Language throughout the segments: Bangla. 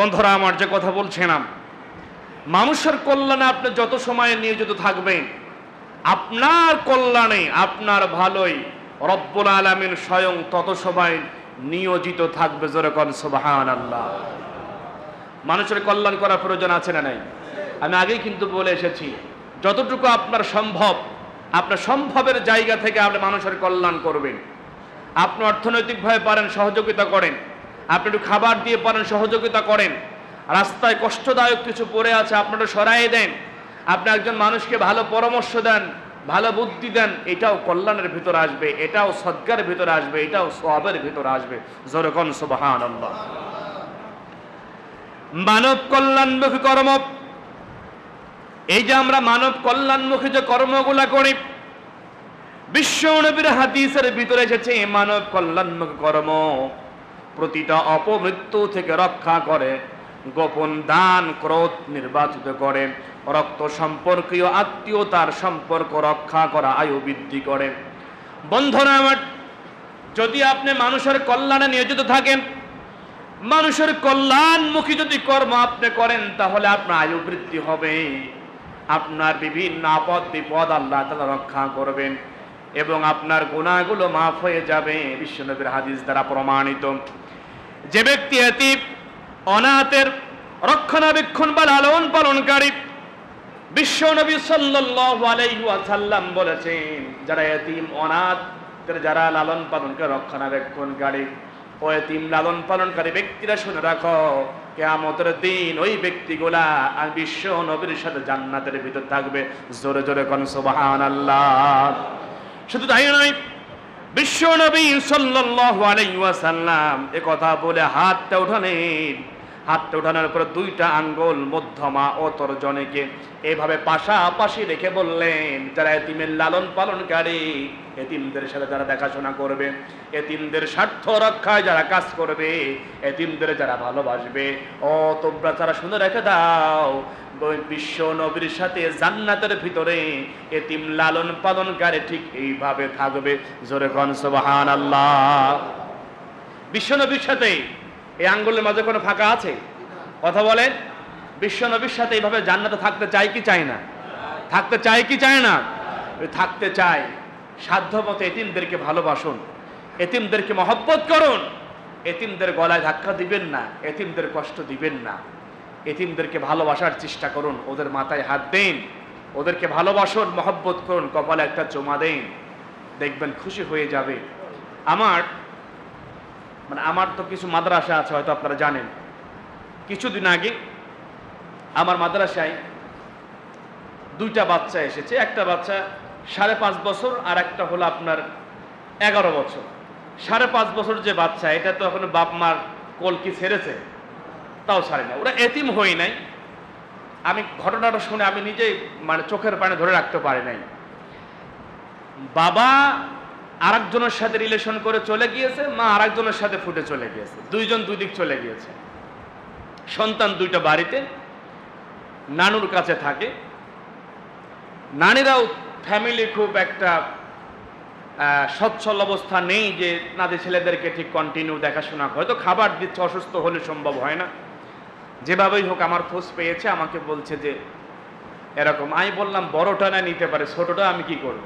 বন্ধুরা, আমার যে কথা বলছিলাম, মানুষের কল্যাণে আপনি যত সময় নিয়োজিত থাকবেন, আপনার কল্যাণে, আপনার ভালোই রব্বুল আলমিন স্বয়ং তত সময় নিয়োজিত থাকবে যেরকম সুবাহান আল্লাহ মানুষের কল্যাণ করার প্রয়োজন আছে না নাই? আমি আগেই কিন্তু বলে এসেছি, যতটুকু আপনার সম্ভব, আপনার সম্ভবের জায়গা থেকে আপনি মানুষের কল্যাণ করবেন। আপনি অর্থনৈতিকভাবে পারেন, সহযোগিতা করেন আপনি একটু খাবার দিয়ে পারেন, সহযোগিতা করেন। রাস্তায় কষ্টদায়ক কিছু পড়ে আছে আপনারা সরাই দেন। আপনি একজন মানুষকে ভালো পরামর্শ দেন, ভালো বুদ্ধি দেন, এটাও কল্যাণের ভিতরে আসবে, এটাও সদ্গার ভিতরে আসবে, এটাও সবের ভিতরে আসবে। জোরকন সুবাহান মানব কল্যাণমুখী কর্ম। এই যে আমরা মানব কল্যাণমুখী যে কর্মগুলা করি, বিশ্ব নবীর হাদিসের ভিতরে এসেছে মানব কল্যাণমুখী কর্ম। প্রতিটা অপমৃত্যু থেকে রক্ষা করে, গোপন দান, ক্রোধ নির্বাচিত করে, রক্ত সম্পর্কীয় আত্মীয়তার সম্পর্ক রক্ষা করা, আয়ু বৃদ্ধি করে। বন্ধুরা আমার, যদি আপনি মানুষের কল্যাণে নিয়োজিত থাকেন, মানুষের কল্যাণমুখী যদি কর্ম আপনি করেন, তাহলে আপনার আয়ু বৃদ্ধি হবে। আপনার বিভিন্ন আপদ, বিপদ আল্লাহ তালা রক্ষা করবেন এবং আপনার গুণাগুলো মাফ হয়ে যাবে, বিশ্বনবীর হাদিস দ্বারা প্রমাণিত। যে ব্যক্তি এতি অনাথের রক্ষণাবেক্ষণ বা লালন পালনকারী, বিশ্ব নবী ওয়াসাল্লাম বলেছেন, যারা এতিম, অনাথ যারা লালন পালনকে রক্ষণাবেক্ষণকারী ও এতিম লালন পালনকারী ব্যক্তিরা শুনে রাখো, কেয়ামতের দিন ওই ব্যক্তিগুলা আর বিশ্ব নবীর সাথে জান্নাতের ভিতর থাকবে। জোরে জোরে কোন সুবহানাল্লাহ। শুধু তাই নয় বিশ্ব নবী সাল্লাহ আলাইহি ওয়াসাল্লাম এ কথা বলে হাতটা উঠানেন হাতটা উঠানোর পর দুইটা আঙ্গুল মধ্যমা ও তর্জনেকে এভাবে পাশাপাশি রেখে বললেন, যারা এতিমের লালন পালনকারী এতিমদের সাথে যারা দেখাশোনা করবে, এতিমদের স্বার্থ রক্ষায় যারা কাজ করবে, এতিমদের যারা ভালোবাসবে, ও তোমরা তারা শুনে রেখে দাও, বিশ্ব নবীর সাথে জান্নাতের ভিতরে এতিম লালন পালনকারী ঠিক এইভাবে থাকবে। জোরে কন সুবহান আল্লাহ বিশ্ব নবীর সাথে এই আঙ্গুলের মাঝে কোনো ফাঁকা আছে? কথা বলেন। বিশ্ব নবীর সাথে এইভাবে জান্নাতে থাকতে চাই কি চায় না? থাকতে চাই কি চায় না? থাকতে চাই সাধ্য মতো এতিমদেরকে ভালোবাসুন। এতিমদেরকে মহব্বত করুন। এতিমদের গলায় ধাক্কা দিবেন না। এতিমদের কষ্ট দিবেন না। এতিমদেরকে ভালোবাসার চেষ্টা করুন। ওদের মাথায় হাত দিন। ওদেরকে ভালোবাসুন, মহব্বত করুন, কপালে একটা জমা দেন। দেখবেন খুশি হয়ে যাবে। আমার মানে আমার তো কিছু মাদ্রাসা আছে, হয়তো আপনারা জানেন। কিছুদিন আগে আমার মাদ্রাসায় দুইটা বাচ্চা এসেছে। একটা বাচ্চা সাড়ে পাঁচ বছর, আর একটা হলো আপনার এগারো বছর। সাড়ে পাঁচ বছর যে বাচ্চা, এটা তো এখন বাপ মার কলকি ছেড়েছে? তাও ছাড়ে না। ওরা এতিম হই নাই। আমি ঘটনাটা শুনে আমি নিজেই মানে চোখের পানি ধরে রাখতে পারি নাই। বাবা আরেকজনের সাথে রিলেশন করে চলে গিয়েছে, মা আরেকজনের সাথে ফুটে চলে গিয়েছে। দুইজন দুই দিক চলে গিয়েছে। সন্তান দুইটা বাড়িতে, নানুর কাছে থাকে। নানিরাও ফ্যামিলি খুব একটা সচ্ছল অবস্থা নেই যে নাদের ছেলেদেরকে ঠিক কন্টিনিউ দেখাশোনা হয়তো খাবার দিচ্ছে, অসুস্থ হলে সম্ভব হয় না। যেভাবেই হোক, আমার খোঁজ পেয়েছে, আমাকে বলছে যে, এরকম। আমি বললাম, বড়টা না নিতে পারে, ছোটটা আমি কি করব?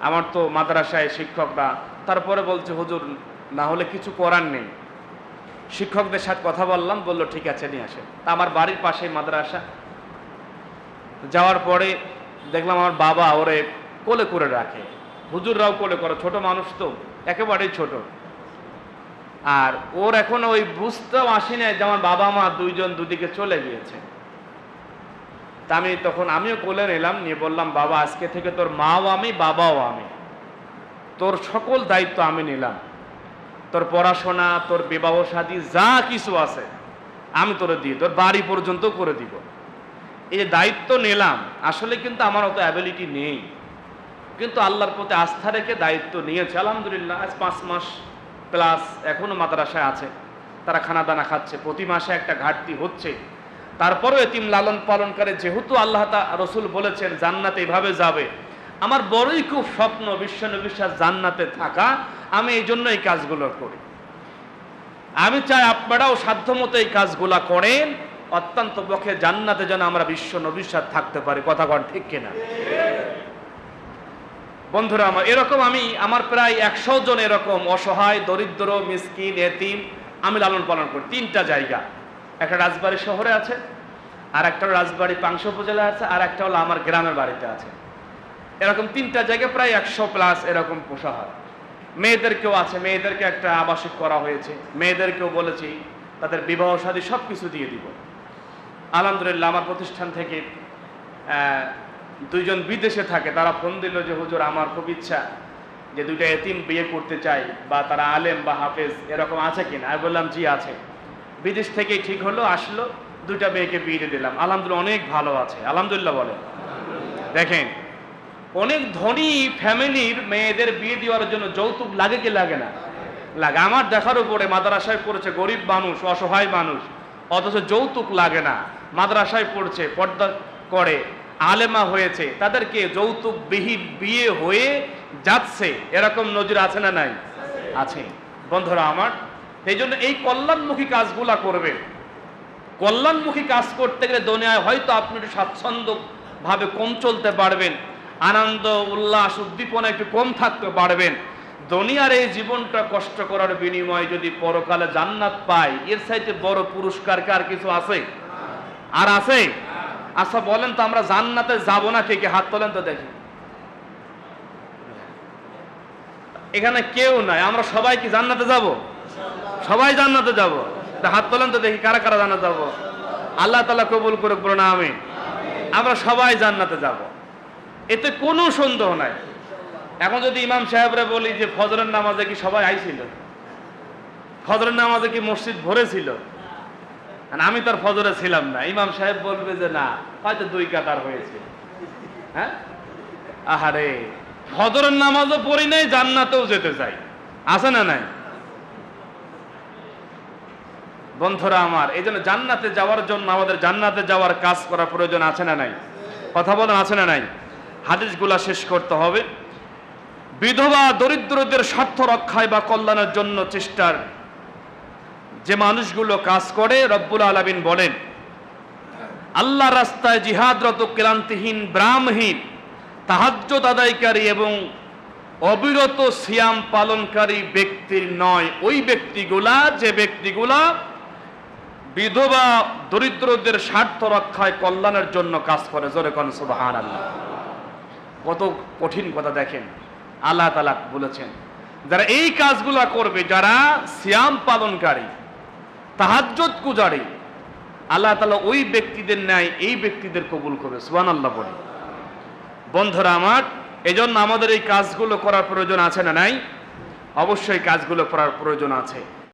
আমার তো মাদ্রাসায় শিক্ষকরা, তারপরে বলছে, হুজুর, না হলে কিছু করার নেই। শিক্ষকদের সাথে কথা বললাম, বলল, ঠিক আছে, নিয়ে আসেন। তা আমার বাড়ির পাশে মাদ্রাসা। যাওয়ার পরে দেখলাম আমার বাবা ওরে কোলে করে রাখে। হুজুররাও কোলে করে, ছোট মানুষ তো, একেবারেই ছোট। আর ওর এখন ওই বুঝতেও আসি না যে আমার বাবা মা দুইজন দুদিকে চলে গিয়েছে। তা আমি তখন আমিও কোলে নিলাম, নিয়ে বললাম, বাবা, আজকে থেকে তোর মাও আমি, বাবাও আমি। তোর সকল দায়িত্ব আমি নিলাম। তোর পড়াশোনা, তোর বিবাহ শাদী যা কিছু আছে আমি তোরে দিই তোর বাড়ি পর্যন্ত করে দিব। এই যে দায়িত্ব নিলাম, আসলে কিন্তু আমার অত অ্যাবিলিটি নেই। কিন্তু আল্লাহর প্রতি আস্থা রেখে দায়িত্ব নিয়েছে। আলহামদুলিল্লাহ, আজ পাঁচ মাস প্লাস এখনও মাদ্রাসায় আছে। তারা খানা দানা খাচ্ছে। প্রতি মাসে একটা ঘাটতি হচ্ছে। তারপরেও এতিম লালন পালন করে যেহেতু আল্লাহ তা রসুল বলেছেন, জান্নাতে এভাবে যাবে। আমার বড়ই খুব স্বপ্ন বিশ্ব বিশ্বাস জান্নাতে থাকা, আমি এই জন্য এই কাজগুলো করি। আমি চাই আপনারাও সাধ্যমতো এই কাজগুলা করেন, অত্যন্ত পক্ষে জান্নাতে যেন আমরা বিশ্ব নবিশ্বাস থাকতে পারি। কথা কন ঠিক কিনা? বন্ধুরা, আমার এরকম আমি, আমার প্রায় একশো জন এরকম অসহায়, দরিদ্র, মিসকিন, এতিম, আমি লালন পালন করি। তিনটা জায়গা। একটা রাজবাড়ি শহরে আছে, আর একটা রাজবাড়ি পাংশ উপজেলা আছে, আর একটা হলো আমার গ্রামের বাড়িতে আছে। এরকম তিনটা জায়গায় প্রায় একশো প্লাস এরকম পোষা হয়। মেয়েদেরকেও আছে, মেয়েদেরকে একটা আবাসিক করা হয়েছে, মেয়েদেরকেও বলেছি, তাদের বিবাহ শাদী সব কিছু দিয়ে দিব। আলহামদুলিল্লাহ, আমার প্রতিষ্ঠান থেকে দুইজন বিদেশে থাকে, তারা ফোন দিল যে, হুজুর, আমার খুব ইচ্ছা যে দুইটা এতিম বিয়ে করতে চাই, বা তারা আলেম বা হাফেজ, এরকম আছে কিনা? আমি বললাম, জি, আছে। বিদেশ থেকেই ঠিক হলো, আসলো, দুইটা মেয়েকে বিয়ে দিলাম। আলহামদুলিল্লাহ অনেক ভালো আছে। আলহামদুলিল্লাহ বলে দেখেন, অনেক ধনী ফ্যামিলির মেয়েদের বিয়ে দেওয়ার জন্য যৌতুক লাগে কি লাগে না? লাগে। আমার দেখার উপরে মাদ্রাসায় পড়েছে গরিব মানুষ, অসহায় মানুষ, অথচ যৌতুক লাগে না। মাদ্রাসায় পড়ছে, পর্দা করে, আলেমা হয়েছে, তাদেরকে যৌতুক বিহীন বিয়ে হয়ে যাচ্ছে। এরকম নজির আছে না নাই? আছে। বন্ধুরা, আমার এই জন্য এই কল্যাণমুখী কাজগুলা করবে। কল্যাণমুখী কাজ করতে গেলে দুনিয়ায় হয়তো আপনি একটু স্বাচ্ছন্দ্যভাবে কম চলতে পারবেন, আনন্দ, উল্লাস, উদ্দীপনা একটু কম থাকতে পারবেন। দুনিয়ার এই জীবনটা কষ্ট করার বিনিময়ে যদি পরকালে জান্নাত পাই, এর সাইতে বড় পুরস্কার কার কিছু আছে? আর আছে? আচ্ছা বলেন তো আমরা জান্নাতে যাব না কে কে হাত তোলেন তো দেখি। এখানে কেউ নাই, আমরা সবাই কি জান্নাতে যাব? সবাই জান্নাতে যাব। তা হাত তোলেন তো দেখি কারা কারা জান্নাতে যাব। আল্লাহ তালা কবুল করে বলুন আমি আমরা সবাই জান্নাতে যাব। এতে কোনো সন্দেহ নাই। এখন যদি ইমাম সাহেবরা বলি যে ফজরের নামাজে কি সবাই আইছিল? ফজরের নামাজে কি মসজিদ ভরেছিল আমি তার ফজরে ছিলাম না। ইমাম সাহেব বলবে যে না, হয়তো দুই কাতার হয়েছে। হ্যাঁ? আহারে, ফজরের নামাজও পড়ি নাই, জান্নাতেও যেতে চাই। আছে না নাই? বন্ধুরা আমার, এই জন্য জান্নাতে যাওয়ার জন্য আমাদের জান্নাতে যাওয়ার কাজ করার প্রয়োজন আছে না নাই? কথা বলেন, আছে না নাই? হাদিসগুলা শেষ করতে হবে। বিধবা দরিদ্রদের স্বার্থ রক্ষায় বা কল্যাণের জন্য চেষ্টার যে মানুষগুলো কাজ করে, রব্বুল আলামিন বলেন, আল্লাহ রাস্তায় জিহাদরত ক্লান্তিহীন ব্রাহ্মহীন তাহাজ্জত আদায়কারী এবং অবিরত সিয়াম পালনকারী ব্যক্তির নয়। ওই ব্যক্তিগুলা, যে ব্যক্তিগুলা বিধবা দরিদ্রদের স্বার্থ রক্ষায় কল্যাণের জন্য কাজ করে। জোরে কন সুবাহান আল্লাহ কত কঠিন কথা দেখেন। আল্লাহ তালা বলেছেন, যারা এই কাজগুলা করবে, যারা সিয়াম পালনকারী তাহাজ্জত কুজারি আল্লাহ তালা ওই ব্যক্তিদের ন্যায় এই ব্যক্তিদের কবুল করবে। সুবান আল্লাহ বলে। বন্ধুরা আমার, এজন্য আমাদের এই কাজগুলো করার প্রয়োজন আছে না নাই? অবশ্যই কাজগুলো করার প্রয়োজন আছে।